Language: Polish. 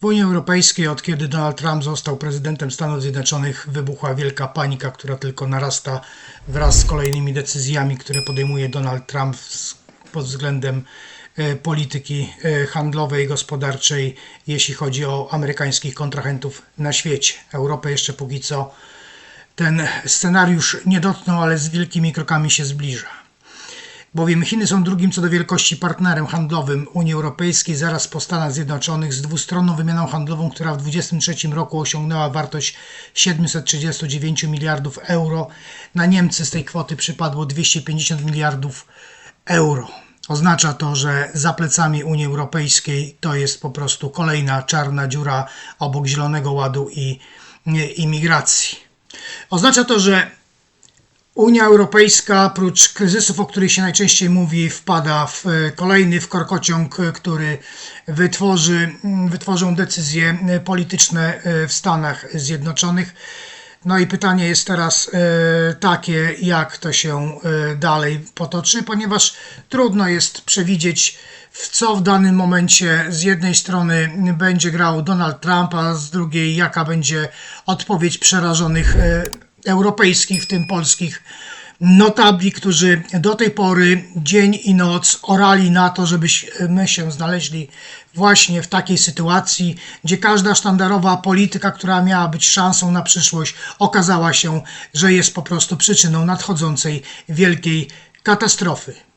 W Unii Europejskiej, od kiedy Donald Trump został prezydentem Stanów Zjednoczonych, wybuchła wielka panika, która tylko narasta wraz z kolejnymi decyzjami, które podejmuje Donald Trump pod względem e, polityki e, handlowej, gospodarczej, jeśli chodzi o amerykańskich kontrahentów na świecie. Europę jeszcze póki co ten scenariusz nie dotknął, ale z wielkimi krokami się zbliża bowiem Chiny są drugim co do wielkości partnerem handlowym Unii Europejskiej zaraz po Stanach Zjednoczonych z dwustronną wymianą handlową, która w 2023 roku osiągnęła wartość 739 miliardów euro. Na Niemcy z tej kwoty przypadło 250 miliardów euro. Oznacza to, że za plecami Unii Europejskiej to jest po prostu kolejna czarna dziura obok Zielonego Ładu i imigracji. Oznacza to, że Unia Europejska, prócz kryzysów, o których się najczęściej mówi, wpada w e, kolejny w korkociąg, e, który wytworzy, wytworzą decyzje e, polityczne w Stanach Zjednoczonych. No i pytanie jest teraz takie, jak to się dalej potoczy, ponieważ trudno jest przewidzieć, w co w danym momencie z jednej strony będzie grał Donald Trump, a z drugiej jaka będzie odpowiedź przerażonych europejskich, w tym polskich notabli, którzy do tej pory dzień i noc orali na to, żebyśmy się znaleźli właśnie w takiej sytuacji, gdzie każda sztandarowa polityka, która miała być szansą na przyszłość, okazała się, że jest po prostu przyczyną nadchodzącej wielkiej katastrofy.